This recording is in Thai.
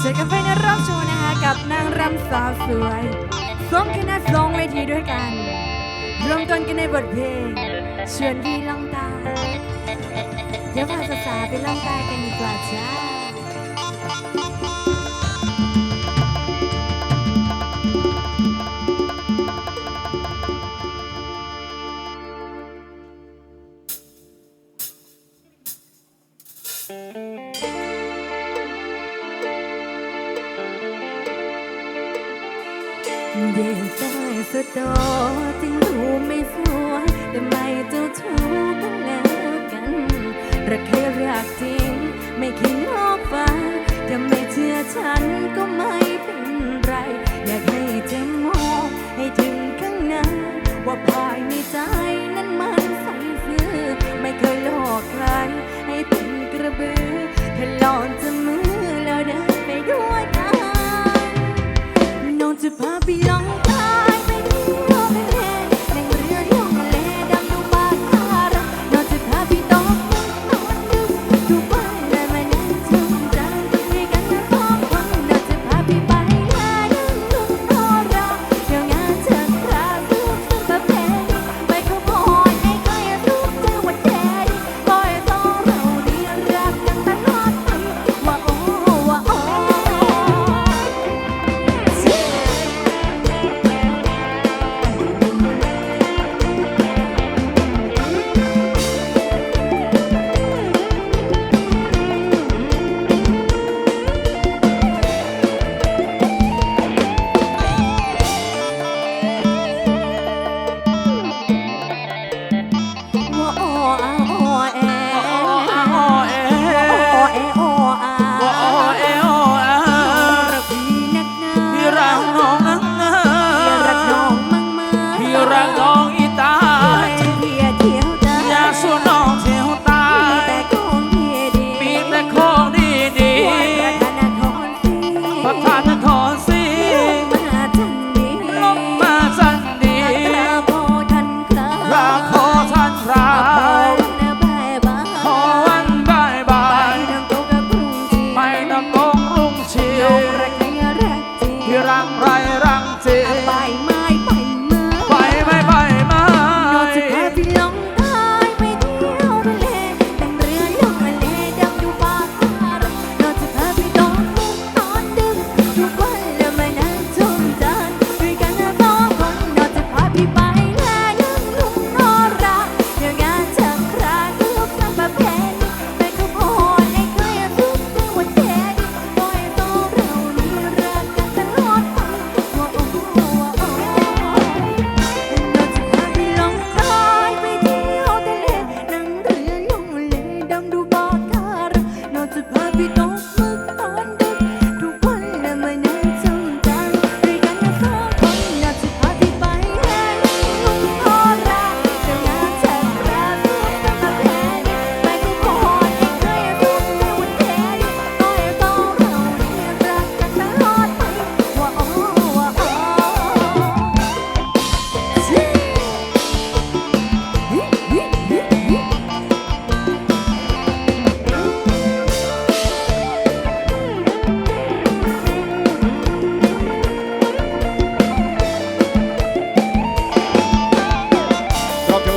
เจอกันไปในรอบโชว์นะคะกับนางรำสาวสวยสองคณะสองเวทีด้วยกันรวมต้นกันในบทเพลงชวนพี่ลองตาเดี๋ยวพาสาวๆไปลองตากันดีกว่าจ้า เด็กใต้สะดอถึงดูไม่สวยแต่ไม่เจ้าชู้กันแล้วกันรักแค่รักจริง ไม่คิดนอกฟ้าถ้าไม่เชื่อฉันก็ไม่ พระธาตุอค